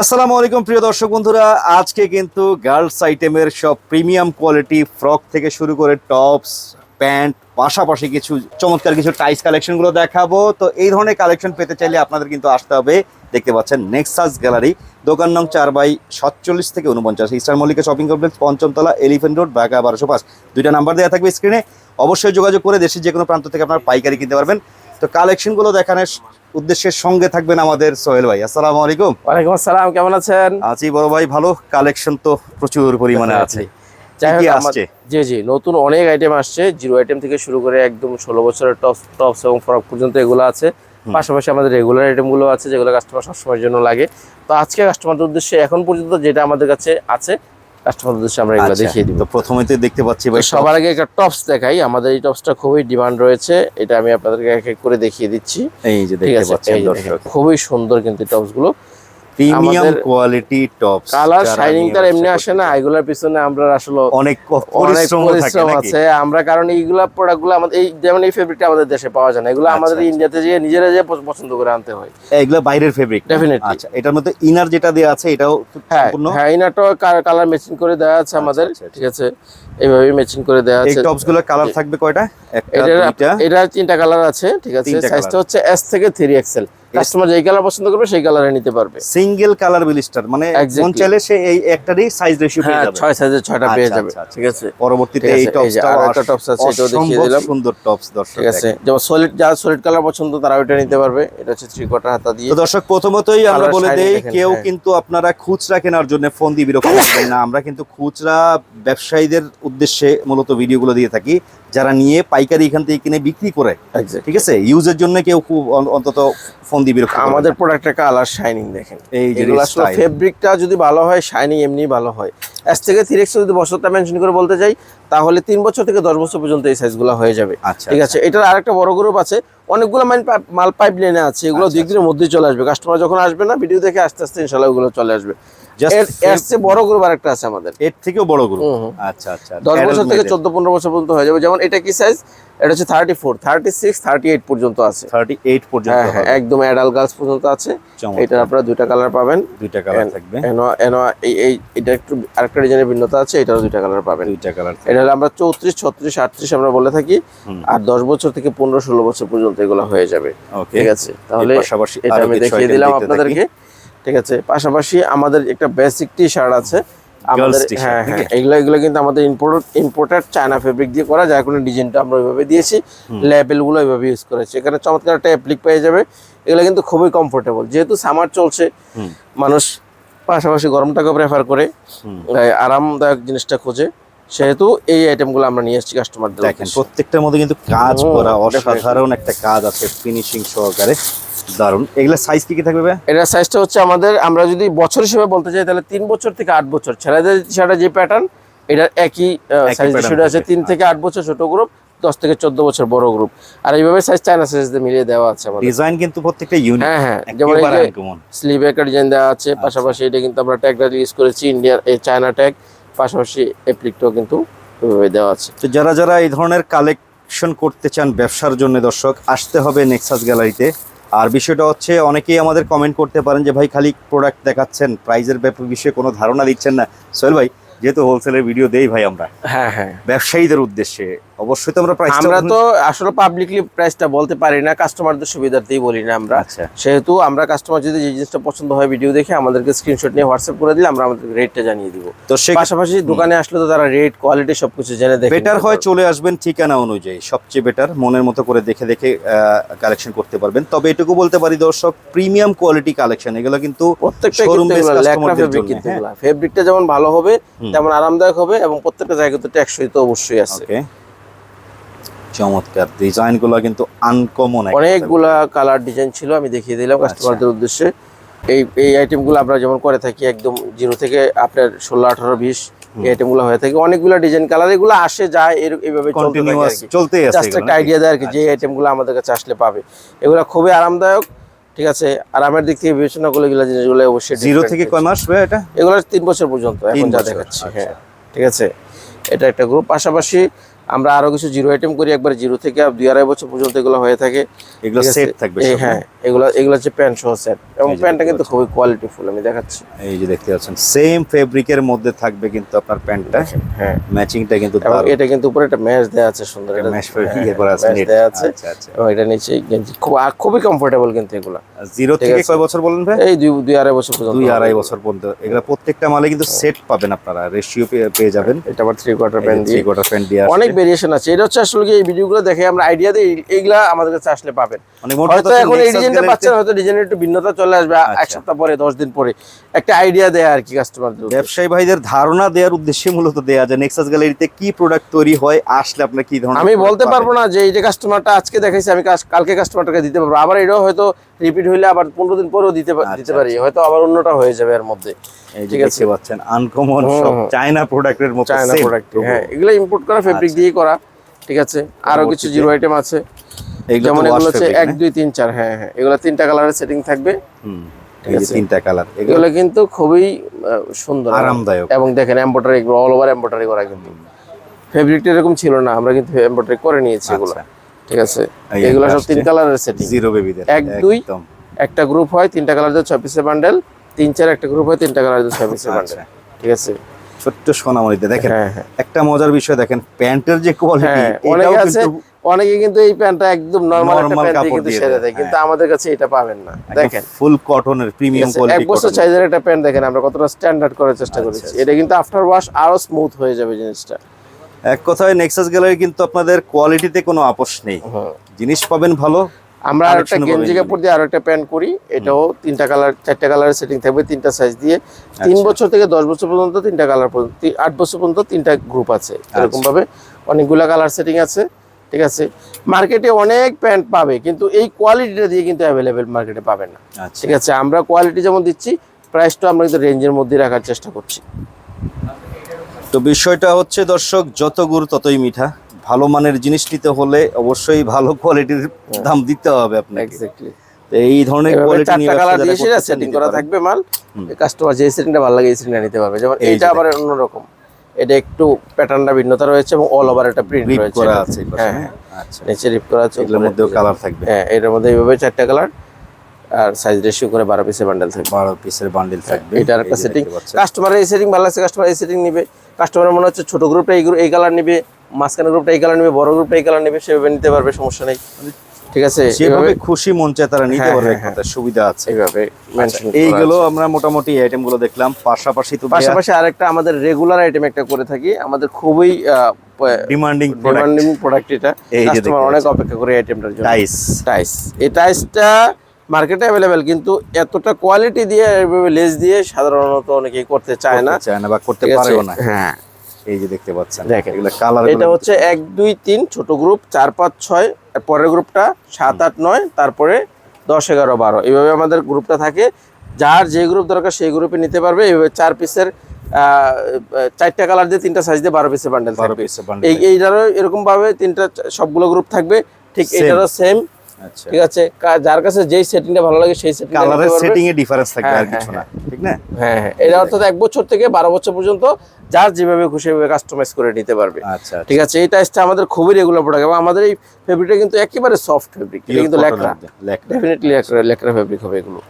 আসসালামু আলাইকুম, প্রিয় দর্শক বন্ধুরা। আজকে কিন্তু গার্লস আইটেমের সব প্রিমিয়াম কোয়ালিটি ফ্রক থেকে শুরু করে টপস, প্যান্ট, পাশাপাশি কিছু চমৎকার কিছু টাইস কালেকশনগুলো দেখাবো। তো এই ধরনের কালেকশন পেতে চাইলে আপনাদের কিন্তু আসতে হবে। দেখতে পাচ্ছেন নেক্সাস গ্যালারি দোকান নং চার বাই সাতচল্লিশ থেকে উনপঞ্চাশ ইস্টার মল্লিকা শপিং কমপ্লেক্স, পঞ্চমতলা এলিফেন্ট রোড ঢাকা বারোশো পাঁচ। দুইটা নাম্বার দেওয়া থাকবে স্ক্রিনে। অবশ্যই যোগাযোগ করে দেশের যে কোনো প্রান্ত থেকে আপনারা পাইকারি কিনতে পারবেন। তো কালেকশনগুলো দেখানোর উদ্দেশ্যের সঙ্গে থাকবেন আমাদের সোহেল ভাই। আসসালামু আলাইকুম। ওয়ালাইকুম আসসালাম কেমন আছেন? আছি বড় ভাই ভালো। কালেকশন তো প্রচুর পরিমাণে আছে। যাই হোক আসছে? জি জি নতুন অনেক আইটেম আসছে। জিরো আইটেম থেকে শুরু করে একদম ষোলো বছরের টপস টপস এবং ফ্রক পর্যন্ত এগুলো আছে। পাশাপাশি আমাদের রেগুলার আইটেমগুলো আছে যেগুলো কাস্টমার সবসময়ের জন্য লাগে। তো আজকে কাস্টমারদের উদ্দেশ্যে এখন পর্যন্ত যেটা আমাদের কাছে আছে কাস্টমারদের উদ্দেশ্যে আমরা এগুলো আচ্ছা, দেখিয়ে দিব। তো প্রথমে তো দেখতে পাচ্ছি ভাই সবার আগে একটা টপস দেখাই। আমাদের এই টপসটা খুবই ডিমান্ড রয়েছে। এটা আমি আপনাদেরকে এক এক করে দেখিয়ে দিচ্ছি। এই যে দেখতে পাচ্ছেন দর্শক। খুবই সুন্দর কিন্তু টপসগুলো। Premium quality tops colour shining তার এমনি আসে না এগুলোর পিছনে আমরা আসলে অনেক পরিশ্রম আছে। আমরা কারণ এইগুলা প্রোডাক্টগুলো আমাদের এই যেমন এই ফেব্রিকটা আমাদের দেশে পাওয়া যায় না এগুলো আচ্ছা, আমাদের আচ্ছা। ইন্ডিয়াতে যে নিজেরা যে পছন্দ করে আনতে হয়। এগুলো বাইরের ফেব্রিক Definitely. আচ্ছা এটার মধ্যে ইনার যেটা দেওয়া আছে এটাও হ্যাঁ হ্যাঁ ইনারটাও কালার ম্যাচিং করে দেওয়া আছে আমাদের আচ্ছা, আচ্ছা। ঠিক আছে? এইভাবে ম্যাচিং করে দেওয়া আছে। টপসগুলোর কালার থাকবে কয়টা? একটা এটা তিনটা কালার আছে ঠিক আছে? সাইজটা হচ্ছে এস থেকে থ্রি এক্সেল কাস্টমার যেই কালার পছন্দ করবে সেই কালারে নিতে পারবে সিঙ্গেল কালার বিলিস্টার মানে. মন চাইলে সে এই একটারই সাইজ রেশিও পেয়ে হ্যাঁ যাবে ছয় সাইজের ছয়টা পেয়ে আচ্ছা, যাবে আচ্ছা, আচ্ছা। ঠিক আছে পরবর্তীতে এই যে টপসটা আরও একটা tops আছে, এটাও দেখিয়ে দিলাম। সুন্দর টপস দর্শক ঠিক আছে। যেমন সলিড যারা সলিড কালার পছন্দ তারা ওইটা নিতে পারবে এটা হচ্ছে থ্রি কোয়ার্টার হাতা দিয়ে তো দর্শক প্রথমতই আমরা বলে দেই কেউ হ্যাঁ। কিন্তু আপনারা খুচরা কেনার জন্য ফোন দিয়ে বিরক্ত করবেন না আমরা কিন্তু খুচরা ব্যবসায়ীদের উদ্দেশ্যে মূলত ভিডিওগুলো দিয়ে থাকি যারা নিয়ে পাইকারি এখান থেকে কিনে বিক্রি করে ঠিক আছে? ইউজের জন্য কেউ খুব অন্তত ফোন করবেন আমাদের। প্রোডাক্টের কালার শাইনিং দেখেন। এই যে আসলে ফেব্রিকটা যদি ভালো হয় শাইনিং এমনি ভালো হয়। এস থেকে থ্রি এক্স যদি বছরটা মেনশন করে বলতে চাই তাহলে তিন বছর থেকে দশ বছর পর্যন্ত এই সাইজগুলো হয়ে যাবে। আচ্ছা ঠিক আছে? এটার আরেকটা বড় গ্রুপ আছে। অনেকগুলো মাইন মাল পাইপ লাইনে আছে। এগুলো আচ্ছা, দুই দিনের মধ্যেই চলে আসবে। কাস্টমার যখন আসবে না ভিডিও দেখে আস্তে আস্তে ইনশাল্লাহ ওগুলো চলে আসবে। এর এর চেয়ে বড় গ্রুপ আরেকটা আছে আমাদের। এর থেকেও বড় গ্রুপ হুম, হুম। আচ্ছা আচ্ছা। দশ Adult বছর থেকে মেয়েদের। চোদ্দ পনেরো বছর পর্যন্ত হয়ে যাবে। যেমন এটা কি সাইজ এটা হচ্ছে thirty four thirty six thirty eight পর্যন্ত আছে। 38 পর্যন্ত হ্যাঁ একদম অ্যাডাল গার্লস পর্যন্ত আছে। চমৎকার। আপনারা দুইটা কালার পাবেন। দুইটা কালার থাকবে। এনো এনো এই এই এটা একটু আরেকটা ডিজাইনের ভিন্নতা আছে এটারও দুইটা কালার পাবেন। দুইটা কালার এটা আমরা চৌত্রিশ ছত্রিশ আটত্রিশ আমরা বলে থাকি। আর দশ বছর থেকে পনেরো ষোলো বছর পর্যন্ত এগুলো হয়ে যাবে। ঠিক আছে? তাহলে এটা আমি দেখিয়ে দিলাম আপনাদেরকে। ঠিক আছে? পাশাপাশি আমাদের একটা বেসিক টি শার্ট আছে। আমাদের হ্যাঁ হ্যাঁ এগুলো এগুলো কিন্তু আমাদের ইম্পোর্ট ইম্পোর্টেড চায়না ফেব্রিক দিয়ে করা যার কোনো ডিজাইনটা আমরা ওইভাবে দিয়েছি। লেবেলগুলো ওইভাবে ইউজ করেছি। এখানে চমৎকার একটা অ্যাপ্লিক পেয়ে যাবে। এগুলো কিন্তু খুবই কমফোর্টেবল যেহেতু সামার চলছে মানুষ পাশাপাশি গরমটাকে প্রেফার করে আরামদায়ক জিনিসটা খোঁজে। সেহেতু এই আইটেমগুলো আমরা নিয়ে এসেছি কাস্টমারদের দেখেন। প্রত্যেকটার মধ্যে কিন্তু কাজ করা অসাধারণ একটা কাজ আছে ফিনিশিং সহকারে। দারুণ এগুলা সাইজ কি কি থাকবে? এটার সাইজটা হচ্ছে আমাদের আমরা যদি বছর হিসেবে বলতে চাই তাহলে তিন বছর থেকে আট বছর। ছেলেদের সেটা যে প্যাটার্ন এটার একই সাইজ সেটা আছে। তিন থেকে আট বছর ছোট গ্রুপ দশ থেকে চোদ্দ বছর বড় গ্রুপ আর এইভাবে সাইজ চায়না সাইজ মিলিয়ে দেওয়া আছে আমাদের। ডিজাইন কিন্তু প্রত্যেকটা ইউনিক হ্যাঁ হ্যাঁ। যেমন। স্লিভে একটা ডিজাইন দেওয়া আছে আচ্ছা। পাশাপাশি এটা কিন্তু আমরা ট্যাগটা ইউজ করেছি ইন্ডিয়ার এই চায়না ট্যাগ পাশাপাশি অ্যাপ্লিকটাও কিন্তু দেওয়া আছে। তো যারা যারা এই ধরনের কালেকশন করতে চান ব্যবসার জন্য দর্শক আসতে হবে নেক্সাস গ্যালারিতে আর বিষয়টা হচ্ছে, অনেকেই আমাদের কমেন্ট করতে পারেন যে, ভাই, খালি প্রোডাক্ট দেখাচ্ছেন প্রাইজের ব্যাপার বিষয়ে কোনো ধারণা দিচ্ছেন না। সোহেল ভাই যেহেতু হোলসেলের ভিডিও দেই ভাই আমরা। হ্যাঁ হ্যাঁ। ব্যবসায়ীদের উদ্দেশ্যে। অবশ্যই তো আমরা প্রাইস আমরা তো আসলে পাবলিকলি প্রাইসটা বলতে পারি না কাস্টমারদের সুবিধার্থেই বলি না আমরা। আচ্ছা। সেহেতু আমরা কাস্টমার যদি যে জিনিসটা পছন্দ হয় ভিডিও দেখে আমাদেরকে স্ক্রিনশট নিয়ে হোয়াটসঅ্যাপ করে দিলে আমরা আমাদের রেটটা জানিয়ে দিব। তো সে পাশাপাশি দোকানে আসলে তো তারা রেট কোয়ালিটি সবকিছু জেনে দেখে বেটার হয় চলে আসবেন ঠিকানা অনুযায়ী সবচেয়ে বেটার মনের মতো করে দেখে দেখে কালেকশন করতে পারবেন। তবে এটুকু বলতে পারি দর্শক প্রিমিয়াম কোয়ালিটি কালেকশন এগুলো কিন্তু প্রত্যেকটা showroom কিন্তু based ল্যাকড়া customer দের ফেব্রিক জন্য, হ্যাঁ। ফেব্রিকটা যেমন ভালো হবে। তেমন আরামদায়ক হবে এবং প্রত্যেকটা জায়গায় তো ট্যাক্সই তো অবশ্যই আছে। চমৎকার। ডিজাইনগুলো কিন্তু আনকমন অনেকগুলা কালার ডিজাইন ছিল আমি দেখিয়ে দিলাম আচ্ছা। কাস্টমারদের উদ্দেশ্যে। এই এই আইটেমগুলো আমরা যেমন করে থাকি একদম জিরো থেকে আপনার ষোলো আঠারো বিশ এই আইটেমগুলো হয়ে থাকে। অনেকগুলো ডিজাইন কালার এগুলো আসে যায় এর এইভাবে চলতে থাকে জাস্ট একটা আইডিয়া দেয় আর কি যে আইটেমগুলো আমাদের কাছে আসলে পাবে। এগুলো খুবই আরামদায়ক। ঠিক আছে? আর আমার দিক থেকে বিবেচনা করলে এগুলো জিনিসগুলো অবশ্যই জিরো থেকে কয় মাস ভাই এটা? এগুলো তিন বছর পর্যন্ত এখন যা দেখাচ্ছি আচ্ছা। হ্যাঁ। ঠিক আছে? এটা একটা গ্রুপ পাশাপাশি আমরা আরও কিছু জিরো আইটেম করি একবার জিরো থেকে দুই আড়াই বছর পর্যন্ত এগুলো হয়ে থাকে। এগুলো সেট থাকবে হ্যাঁ এগুলো এগুলো হচ্ছে প্যান্ট সহ সেট এবং প্যান্টটা কিন্তু খুবই কোয়ালিটিফুল আমি দেখাচ্ছি। এই যে দেখতে পাচ্ছেন সেম ফেব্রিকের মধ্যে থাকবে কিন্তু আপনার প্যান্টটা হ্যাঁ ম্যাচিংটা কিন্তু এটা কিন্তু উপরে একটা ম্যাচ আছে সুন্দর এটা আছে ম্যাচ net। দেওয়া আছে। আচ্ছা আচ্ছা। এবং এটা নিচে গেঞ্জি। খুব খুবই কমফোর্টেবল কিন্তু এগুলো। জিরো থেকে আছে। কয় বছর বলেন ভাই? এই দুই দুই আড়াই বছর পর্যন্ত দুই আড়াই বছর পর্যন্ত। এগুলো প্রত্যেকটা মালে কিন্তু সেট পাবেন আপনারা রেশিও পেয়ে যাবেন। এটা আবার থ্রি কোয়ার্টার প্যান্ট দিয়ে। কোয়ার্টার প্যান্ট দিয়ে অনেক ভেরিয়েশন আছে। এটা হচ্ছে আসলে কি এই ভিডিওগুলো দেখে আমরা আইডিয়া দিই এইগুলা আমাদের কাছে আসলে পাবেন। হয়তো এখন এই ডিজাইনটা পাচ্ছেন হয়তো ডিজাইনের একটু ভিন্নতা চলে আসবে এক আচ্ছা। সপ্তাহ পরে দশ দিন পরে। একটা আইডিয়া দেয় আর কি কাস্টমারদের ব্যবসায়ী ভাইদের ধারণা দেওয়ার উদ্দেশ্যে মূলত দেয়া যায় নেক্সাস গ্যালারিতে কি প্রোডাক্ট তৈরি হয় আসলে আপনার কি ধরনের আমি বলতে পারব না যে এই যে কাস্টমারটা আজকে দেখাইছি আমি কালকে কাস্টমারটাকে দিতে পারব। আবার এটাও হয়তো রিপিট হইলে আবার পনেরো দিন পরেও দিতে আচ্ছা, দিতে পারি। হয়তো আবার অন্যটা হয়ে যাবে এর মধ্যে। এই যে ঠিক আছে। পাচ্ছেন আনকমন সব চায়না প্রোডাক্টের মতো চায়না প্রোডাক্ট হ্যাঁ এগুলো ইম্পোর্ট করা ফেব্রিক আচ্ছা। দিয়ে করা ঠিক আছে? আরও কিছু জিরো আইটেম আছে। এগুলো যেমন এগুলো হচ্ছে এক? দুই তিন চার হ্যাঁ হ্যাঁ। এগুলো তিনটা কালারের সেটিং থাকবে। হুম, ঠিক আছে। তিনটা কালার এগুলো কিন্তু খুবই সুন্দর। আরামদায়ক। এবং দেখেন এমব্রয়ডারি অল ওভার এমব্রয়ডারি করা কিন্তু। ফেব্রিকটা এরকম ছিল না আমরা কিন্তু এমব্রয়ডারি করে নিয়েছি এগুলো। আচ্ছা। ঠিক আছে? এগুলো সব তিন কালারের সেটিং জিরো বেবিদের এক, দুই, একটা গ্রুপ হয় তিনটা কালার দিয়ে ছয় পিসের বান্ডেল তিন চার একটা গ্রুপ হয় তিনটা কালার দিয়ে ছয় পিসের বান্ডেল আচ্ছা। ঠিক আছে? ছোট্ট সোনামণিতে দেখেন হ্যাঁ হ্যাঁ। একটা মজার বিষয় দেখেন প্যান্টের যে কোয়ালিটি হ্যাঁ অনেকে আছে কিন্তু অনেকে কিন্তু এই প্যান্টটা একদম নরমাল একটা প্যান্ট দিয়ে কিন্তু সেরে দেয়, কিন্তু। আমাদের কাছে এটা পাবেন না। দেখেন। ফুল কটনের প্রিমিয়াম আছে? এক বছর সাইজের একটা প্যান্ট দেখেন আমরা কতটা স্ট্যান্ডার্ড করার চেষ্টা আচ্ছা, করেছি। আচ্ছা। এটা কিন্তু আফটার ওয়াশ আরও স্মুথ হয়ে যাবে জিনিসটা। এক কথায় নেক্সাস গ্যালারি কিন্তু আপনাদের কোয়ালিটিতে কোনো আপোষ নেই। জিনিস পাবেন ভালো আমরা আর একটা গেঞ্জি কাপড় দিয়ে আরও একটা প্যান্ট করি এটাও তিনটা কালার চারটা কালারের সেটিং থাকবে তিনটা সাইজ দিয়ে। তিন আচ্ছা। বছর থেকে দশ বছর পর্যন্ত তিনটা কালার পর্যন্ত আট বছর পর্যন্ত তিনটা গ্রুপ আছে আচ্ছা। এরকম ভাবে অনেকগুলা কালার সেটিং আছে ঠিক আছে? মার্কেটে অনেক প্যান্ট পাবে কিন্তু এই কোয়ালিটিটা দিয়ে কিন্তু অ্যাভেলেবেল মার্কেটে পাবেন না। আচ্ছা। ঠিক আছে? আমরা কোয়ালিটি যেমন দিচ্ছি প্রাইসটা আমরা কিন্তু রেঞ্জের মধ্যে রাখার চেষ্টা করছি। তো বিষয়টা হচ্ছে দর্শক যত গুড় ততই মিঠা। ভালো মানের জিনিস নিতে হলে অবশ্যই ভালো কোয়ালিটির দাম দিতে হবে আপনাকে। এক্স্যাক্টলি তো এই ধরনের কোয়ালিটি নিয়ে চারটা কালার দিয়ে সেটা সেটিং করা থাকবে মাল। কাস্টমার যে সেটিংটা ভালো লাগে এই সেটিংটা নিতে পারবে। যেমন এই যে এটা আবার অন্যরকম। এটা একটু প্যাটার্নটা ভিন্নতা রয়েছে এবং অল ওভার একটা প্রিন্ট রয়েছে। করা আছে হ্যাঁ হ্যাঁ? হ্যাঁ। আচ্ছা। নিচে রিপ করা আছে উপরে মধ্যেও কালার থাকবে। হ্যাঁ এটার মধ্যে এইভাবে চারটা কালার আর সাইজ রেশিও করে বারো পিসের বান্ডেল থাকবে। বারো পিসের বান্ডিল থাকবে। এটা একটা সেটিং কাস্টমারের এই সেটিং ভালো লাগছে কাস্টমার এই সেটিং নিবে। কাস্টমারের মনে হচ্ছে ছোট গ্রুপটা এই এই কালার নিবে মাঝখানে গ্রুপটা এই কালার নিবে বড় গ্রুপটা এই কালার নিবে সেভাবে নিতে পারবে সমস্যা নেই। ঠিক আছে যেভাবে খুশি মন চায় তারা নিতে হ্যাঁ, পারবে হ্যাঁ, এক কথায় সুবিধা আছে। এইভাবে আচ্ছা, এইগুলো আমরা মোটামুটি আইটেমগুলো দেখলাম পাশাপাশি তো পাশাপাশি আরেকটা আমাদের রেগুলার আইটেম একটা করে থাকি আমাদের খুবই ডিমান্ডিং প্রোডাক্ট ডিমান্ডিং প্রোডাক্ট এটা। এই যে কাস্টমার অনেক অপেক্ষা করে আইটেমটার জন্য। টাইস টাইস এই টাইসটা মার্কেটে অ্যাভেলেবেল কিন্তু এতটা কোয়ালিটি দিয়ে লেস দিয়ে সাধারণত অনেকেই করতে চায় না। চায় না বা করতে পারেও না। হ্যাঁ। এই যে দেখতে পাচ্ছেন দেখেন। এগুলো কালার এটা হচ্ছে এক দুই তিন ছোট গ্রুপ চার পাঁচ ছয় পরের গ্রুপটা সাত আট নয় তারপরে দশ এগারো বারো। এইভাবে আমাদের গ্রুপটা থাকে। যার যে গ্রুপ দরকার সেই গ্রুপে নিতে পারবে। এইভাবে চার পিসের চারটা কালার দিয়ে তিনটা সাইজ দিয়ে বারো পিসের বান্ডেল থাকবে। পিসের বান্ডিল এই এইটারও এরকম ভাবে তিনটা সবগুলো গ্রুপ থাকবে। ঠিক. এটারও সেম ঠিক আছে? যার কাছে যেই সেটিংটা ভালো লাগে সেই সেটিং কালারের সেটিং এ ডিফারেন্স থাকবে হ্যাঁ, আর কিছু না হ্যাঁ, ঠিক না? হ্যাঁ হ্যাঁ এটা অর্থাৎ এক বছর থেকে বারো বছর পর্যন্ত যার যেভাবে খুশি ভাবে কাস্টমাইজ করে নিতে পারবে। আচ্ছা ঠিক আছে? এই টাইসটা আমাদের খুবই রেগুলার প্রোডাক্ট এবং আমাদের এই ফেব্রিকটা কিন্তু একেবারে সফট ফেব্রিক এটা কিন্তু লেকরা ডেফিনেটলি লেকরা ফেব্রিক হবে এগুলো।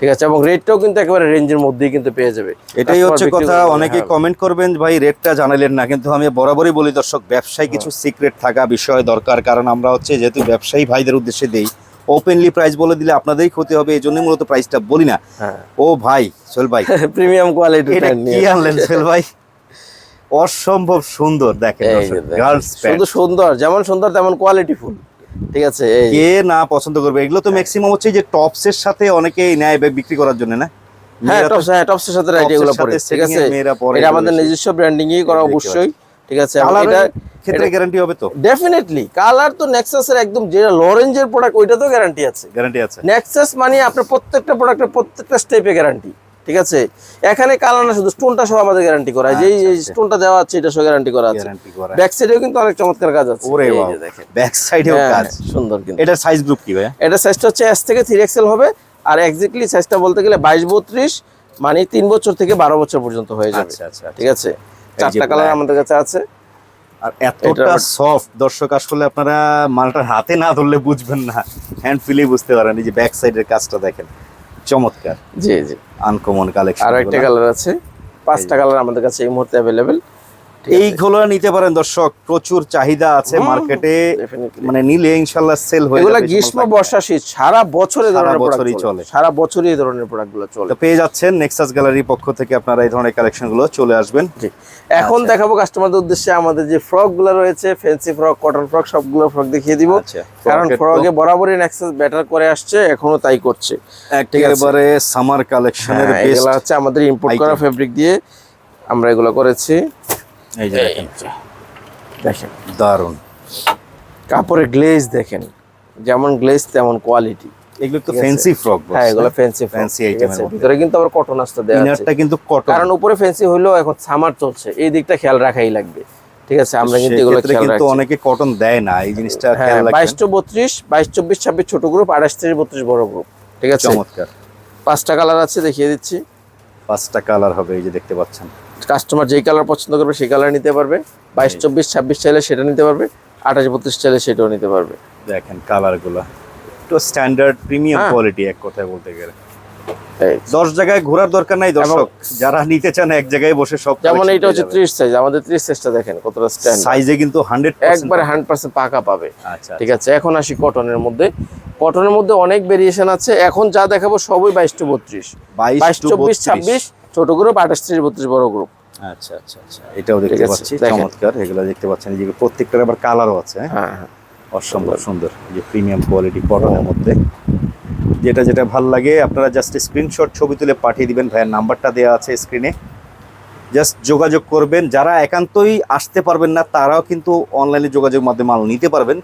ঠিক আছে এবং রেটটাও কিন্তু একেবারে রেঞ্জের মধ্যেই কিন্তু পেয়ে যাবে। এটাই হচ্ছে কথা অনেকে হ্যাঁ। কমেন্ট করবেন ভাই রেটটা জানালেন না। কিন্তু আমি বরাবরই বলি দর্শক ব্যবসায় কিছু সিক্রেট থাকা বিষয় দরকার। কারণ আমরা হচ্ছে যেহেতু ব্যবসায়ী ভাইদের উদ্দেশ্যে দেই ওপেনলি প্রাইস বলে দিলে আপনাদেরই ক্ষতি হবে। এই জন্যই মূলত প্রাইসটা বলি না। হ্যাঁ। ও ভাই সোহেল ভাই প্রিমিয়াম কোয়ালিটি কি আনলেন সোহেল ভাই? অসম্ভব সুন্দর দেখেন। গার্লস শুধু সুন্দর যেমন সুন্দর তেমন কোয়ালিটি ফুল। ঠিক আছে কে না পছন্দ করবে? এগুলো তো ম্যাক্সিমাম হচ্ছে যে টপসের সাথে অনেকেই নেয় বিক্রি করার জন্য না? হ্যাঁ টপস হ্যাঁ টপসের সাথে ঠিক আছে? এটা আমাদের। নিজস্ব ব্র্যান্ডিংই করা অবশ্যই ঠিক আছে? এটা ক্ষেত্রে গ্যারান্টি হবে তো? ডেফিনেটলি কালার তো নেক্সাসের একদম যেটা লরেঞ্জের প্রোডাক্ট ওইটা তো গ্যারান্টি আছে। গ্যারান্টি আছে। নেক্সাস মানে আপনার প্রত্যেকটা প্রোডাক্টের প্রত্যেকটা স্টেপে গ্যারান্টি ঠিক আছে? এখানে কালার না শুধু স্টোনটা সব আমাদের গ্যারান্টি করা আছে। যেই আচ্ছা, আচ্ছা। স্টোনটা দেওয়া আছে এটা সহ গ্যারান্টি করা আছে। ব্যাক সাইডেও কিন্তু অনেক চমৎকার কাজ আছে। ওরে বাবা দেখেন। ব্যাক সাইডেও হ্যাঁ, কাজ। সুন্দর কিন্তু। এটার সাইজ গ্রুপ কি ভাইয়া? এটা সাইজটা হচ্ছে এস থেকে থ্রি এক্সেল হবে। আর এক্স্যাক্টলি সাইজটা বলতে গেলে বাইশ বত্রিশ মানে তিন বছর থেকে বারো বছর পর্যন্ত হয়ে যাবে। আচ্ছা আচ্ছা ঠিক আছে? যে চারটা কালার আমাদের কাছে আছে। আর এতটা এটা- সফট দর্শক আসলে আপনারা মালটা হাতে না ধরলে বুঝবেন না। হ্যান্ড ফিলেই বুঝতে পারেন এই যে ব্যাক সাইডের কাজটা দেখেন। চমৎকার। জি জি। আনকমন কালেকশন আর একটা কালার আছে। পাঁচটা কালার আমাদের কাছে এই মুহূর্তে অ্যাভেলেবেল এইগুলো নিতে পারেন দর্শক প্রচুর চাহিদা আছে মার্কেটে। মানে নিলে ইনশাল্লাহ সেল হয়ে এগুলা গ্রীষ্ম বর্ষা শীত সারা বছরে ধরনের প্রোডাক্ট বছরই চলে। সারা বছরই এই ধরনের প্রোডাক্টগুলো চলে। তো পেয়ে যাচ্ছেন নেক্সাস গ্যালারির পক্ষ থেকে আপনারা এই ধরনের কালেকশনগুলো চলে আসবেন। জি। এখন আচ্ছা। দেখাবো কাস্টমারদের উদ্দেশ্যে আমাদের যে ফ্রকগুলো রয়েছে ফ্যান্সি ফ্রক কটন ফ্রক সবগুলো ফ্রক দেখিয়ে দিব। আচ্ছা কারণ ফ্রকে বরাবরই নেক্সাস ব্যাটার করে আসছে এখনও তাই করছে। একেবারে সামার কালেকশনের বেস্ট এগুলো হচ্ছে আমাদের ইম্পোর্ট করা ফেব্রিক দিয়ে আমরা এগুলো করেছি। এই যে দেখেন। দেখেন। দারুণ কাপড়ের গ্লেজ দেখেন যেমন গ্লেজ তেমন কোয়ালিটি এগুলো তো ফ্যান্সি ফ্রক হ্যাঁ এগুলো ফ্যান্সি ফ্যান্সি item ভিতরে কিন্তু আবার কটন আসতে দেওয়া আছে। ইনারটা কিন্তু কটন কারণ উপরে ফ্যান্সি হইলেও এখন সামার চলছে। এই দিকটা খেয়াল রাখাই লাগবে। ঠিক আছে? আমরা কিন্তু এগুলো খেয়াল কিন্তু অনেকে কটন দেয় না। এই জিনিসটা হ্যাঁ খেয়াল বাইশ রাখবেন টু বত্রিশ বাইশ চব্বিশ ছাব্বিশ ছোট গ্রুপ আঠাশ থেকে বত্রিশ বড় গ্রুপ ঠিক আছে? চমৎকার। পাঁচটা কালার আছে দেখিয়ে দিচ্ছি। পাঁচটা কালার হবে এই যে দেখতে পাচ্ছেন। কাস্টমার যেই কালার পছন্দ করবে সেই কালার নিতে পারবে। বাইশ চব্বিশ ছাব্বিশ চাইলে সেটা নিতে পারবে। আঠাশ বত্রিশ চাইলে সেটাও নিতে পারবে। দেখেন কালারগুলা। একটু স্ট্যান্ডার্ড প্রিমিয়াম। কোয়ালিটি এক কথায় বলতে গেলে। দশ জায়গায় ঘোরার দরকার নাই দর্শক। যারা নিতে চান এক জায়গায় বসে সব যেমন এইটা হচ্ছে ত্রিশ সাইজ আমাদের ত্রিশ সাইজটা দেখেন কতটা স্ট্যান্ড সাইজে কিন্তু হান্ড্রেড একবারে হান্ড্রেড পার্সেন্ট পাকা পাবে। আচ্ছা ঠিক আছে এখন আসি কটনের মধ্যে। কটনের মধ্যে অনেক ভেরিয়েশন আছে। এখন যা দেখাবো সবই বাইশ টু বত্রিশ। বাইশ চব্বিশ ছাব্বিশ ছোট গ্রুপ আঠাশ ত্রিশ বত্রিশ বড় গ্রুপ আচ্ছা আচ্ছা আচ্ছা। এটাও দেখতে পাচ্ছি। চমৎকার এগুলো দেখতে পাচ্ছেন। যে প্রত্যেকটার আবার কালারও আছে হ্যাঁ? হ্যাঁ হ্যাঁ। অসম্ভব সুন্দর। যে প্রিমিয়াম কোয়ালিটি কটনের মধ্যে। যেটা যেটা ভালো লাগে আপনারা জাস্ট স্ক্রিনশট ছবি তুলে পাঠিয়ে দিবেন ভাইয়ের নাম্বারটা দেওয়া আছে স্ক্রিনে জাস্ট যোগাযোগ করবেন। যারা একান্তই আসতে পারবেন না তারাও কিন্তু অনলাইনে যোগাযোগ মাধ্যমে মাল নিতে পারবেন।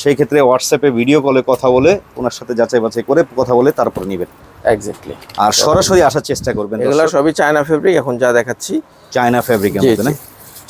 সেই ক্ষেত্রে হোয়াটসঅ্যাপে ভিডিও কলে কথা বলে ওনার সাথে যাচাই বাছাই করে কথা বলে তারপর নেবেন। এক্স্যাক্টলি আর সরাসরি আসার চেষ্টা করবেন এগুলো সবই চায়না ফেব্রিক এখন যা দেখাচ্ছি। চায়না না?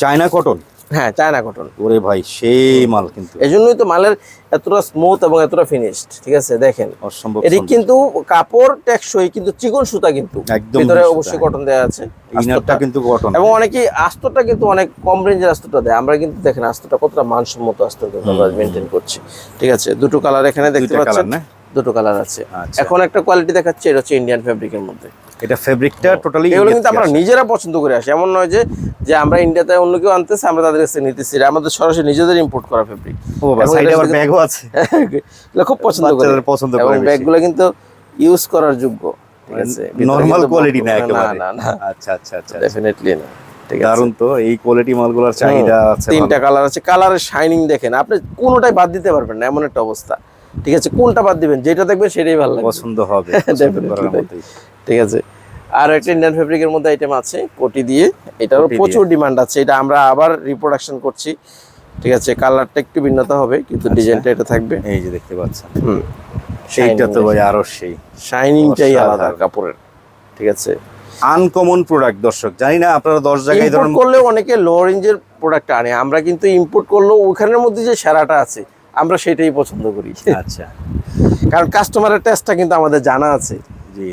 চায়না কটন হ্যাঁ চায়না কটন ওরে ভাই সেই মাল কিন্তু। এই জন্যই তো মালের এতটা স্মুথ এবং এতটা ফিনিশড ঠিক আছে? দেখেন। অসম্ভব এটি কিন্তু কাপড় টেকসই কিন্তু চিকন সুতা কিন্তু। একদম ভিতরে অবশ্যই হ্যাঁ। কটন দেওয়া আছে ইনারটা কিন্তু কটন এবং অনেকে আস্তরটা কিন্তু অনেক কম রেঞ্জের আস্তরটা দেয়। আমরা কিন্তু দেখেন আস্তরটা কতটা মানসম্মত আস্তর আমরা মেনটেন করছি ঠিক আছে? দুটো কালার এখানে দেখতে পাচ্ছেন। না? দুটো কালার আছে। আচ্ছা। এখন একটা কোয়ালিটি দেখাচ্ছে এটা হচ্ছে ইন্ডিয়ান ফেব্রিকের মধ্যে। এটা ফেব্রিকটা টোটালি এগুলো কিন্তু আমরা নিজেরা পছন্দ করে আসি। এমন নয় যে যে আমরা ইন্ডিয়াতে অন্য কেউ আনতেছে আমরা তাদের কাছে নিতেছি। আমাদের সরাসরি নিজেদের ইম্পোর্ট করা ফেব্রিক ও সাইডে আবার ব্যাগও আছে। এগুলো খুব পছন্দ করে। পছন্দ করে ব্যাগগুলো কিন্তু ইউজ করার যোগ্য। ঠিক আছে? নরমাল কোয়ালিটি না না একেবারে। না না আচ্ছা আচ্ছা আচ্ছা ডেফিনেটলি না। দারুণ তো এই কোয়ালিটি মালগুলোর চাহিদা আছে তিনটা কালার আছে। কালারের শাইনিং দেখেন। আপনি কোনোটাই বাদ দিতে পারবেন না এমন একটা অবস্থা। ঠিক আছে কোনটা বাদ দিবেন? যেটা দেখবেন সেটাই ভালো লাগবে। পছন্দ হবে। ঠিক আছে। আর একটা ইন্ডিয়ান ফেব্রিকের মধ্যে আইটেম আছে কোটি দিয়ে। এটারও প্রচুর ডিমান্ড আছে। এটা আমরা আবার রিপ্রোডাকশন করছি। ঠিক আছে কালারটা একটু ভিন্নতা হবে কিন্তু আচ্ছা। ডিজাইনটা এটা থাকবে। এই যে দেখতে পাচ্ছেন। হুম। সেইটা তো ভাই আরও সেই। শাইনিংটাই আলাদা কাপড়ের। ঠিক আছে। আনকমন প্রোডাক্ট দর্শক। জানি না আপনারা দশ জায়গায় ধরুন করলেও অনেকে লো রেঞ্জের প্রোডাক্ট আনে। আমরা কিন্তু ইম্পোর্ট করলেও ওখানের মধ্যে যে সেরাটা আছে আমরা সেটাই পছন্দ করি। আচ্ছা। কারণ কাস্টমারের টেস্টটা কিন্তু আমাদের জানা আছে। জি।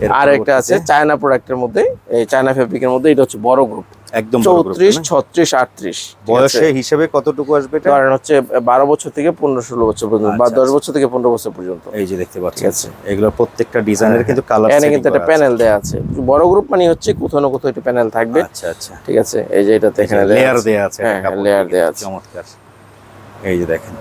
এর আর একটা আছে চায়না প্রোডাক্টের মধ্যে এই চায়না ফেব্রিকের মধ্যে এটা হচ্ছে বড় গ্রুপ একদম চৌত্রিশ ছত্রিশ আটত্রিশ বয়সে হিসেবে কতটুকু আসবে এটা? ধরেন হচ্ছে বারো বছর থেকে পনেরো ষোলো বছর পর্যন্ত বা আচ্ছা, দশ আচ্ছা। বছর থেকে পনেরো বছর পর্যন্ত। এই যে দেখতে ঠিক পাচ্ছেন আছে। এগুলো প্রত্যেকটা ডিজাইনের কিন্তু কালার এখানে কিন্তু একটা প্যানেল দেওয়া আছে। বড় গ্রুপ মানে হচ্ছে কোথাও না কোথাও একটা প্যানেল থাকবে। আচ্ছা আচ্ছা। ঠিক আছে এই যে এটাতে এখানে লেয়ার দেয়া আছে হ্যাঁ, layer দিয়ে। দেয়া আছে। চমৎকার। এই যে দেখেন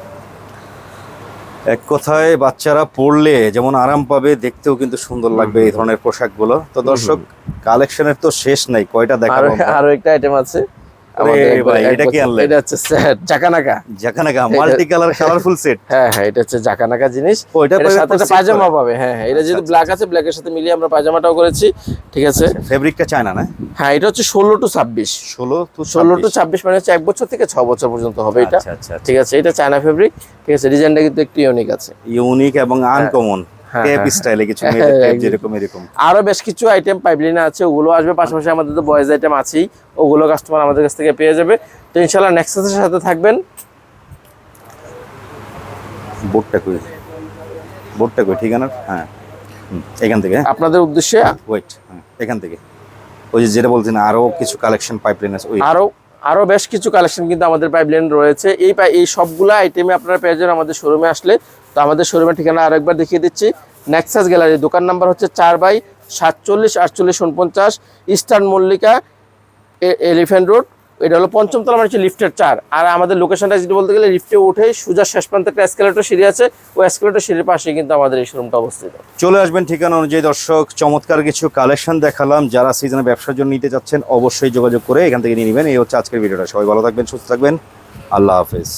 এক কথায় বাচ্চারা পড়লে যেমন আরাম পাবে দেখতেও কিন্তু সুন্দর লাগবে এই ধরনের পোশাকগুলো। তো দর্শক কালেকশনের তো শেষ নাই কয়টা দেখা আরও একটা আইটেম আছে। আরে আমাদের একবার ভাই, এক এটা কি আনলেন? এটা হচ্ছে set, জাকানাকা। যেখানে মাল্টি কালার কালারফুল সেট হ্যাঁ হ্যাঁ এটা হচ্ছে জাকানাকা জিনিস। ওইটা সাথে পায়জামা পাবে হ্যাঁ হ্যাঁ এটা আচ্ছা, যেহেতু আচ্ছা, ব্ল্যাক আছে ব্ল্যাকের সাথে মিলিয়ে আমরা পায়জামাটাও করেছি ঠিক আছে? ফেব্রিকটা চায়না না? হ্যাঁ এটা হচ্ছে ষোলো টু ছাব্বিশ। ষোলো ষোলো টু ছাব্বিশ। মানে হচ্ছে এক বছর থেকে ছ বছর পর্যন্ত হবে এটা। আচ্ছা আচ্ছা ঠিক আছে এটা চায়না ফেব্রিক ঠিক আছে ডিজাইনটা কিন্তু একটু ইউনিক আছে। ইউনিক এবং আনকমন হ্যাঁ, টেপ হ্যাঁ, স্টাইলে কিছু হ্যাঁ, মেয়েদের হ্যাঁ, যেরকম এরকম। আরও বেশ কিছু আইটেম পাইপলাইনে আছে ওগুলো আসবে। পাশাপাশি আমাদের তো বয়েজ আইটেম আছেই ওগুলো কাস্টমার আমাদের কাছ থেকে পেয়ে যাবে। তো ইনশাল্লাহ নেক্সাসের সাথে থাকবেন। বোর্ডটা কই বোর্ডটা কই ঠিকানা? হ্যাঁ। এখান থেকে আপনাদের উদ্দেশ্যে? ওয়েট হ্যাঁ এখান থেকে। ওই যে যেটা বলছেন আরও কিছু কালেকশন পাইপলাইন আছে ওই আরও আরও বেশ কিছু কালেকশন কিন্তু আমাদের পাইপলাইন রয়েছে। এই এই সবগুলো আইটেমে আপনারা পেয়ে যাবেন আমাদের শোরুমে আসলে। তো আমাদের শোরুমের ঠিকানা আরেকবার দেখিয়ে দিচ্ছি। নেক্সাস গ্যালারি দোকান নাম্বার হচ্ছে চার বাই সাতচল্লিশ আটচল্লিশ উনপঞ্চাশ, ইস্টার্ন মল্লিকা এলিফ্যান্ট রোড এটা হলো পঞ্চম তলা মানে হচ্ছে লিফটের চার। আর আমাদের লোকেশনটা যদি বলতে গেলে লিফটে উঠে সোজা শেষ প্রান্তে একটা এসকেলেটর সিঁড়ি আছে। ওই এসকেলেটর সিঁড়ির পাশে কিন্তু আমাদের এই শোরুমটা অবস্থিত। চলে আসবেন ঠিকানা অনুযায়ী, দর্শক। চমৎকার কিছু কালেকশন দেখালাম। যারা সিজনে ব্যবসার জন্য নিতে চাচ্ছেন, অবশ্যই যোগাযোগ করে এখান থেকে নিয়ে নেবেন। এই হচ্ছে আজকের ভিডিওটা। সবাই ভালো থাকবেন, সুস্থ থাকবেন। আল্লাহ হাফেজ।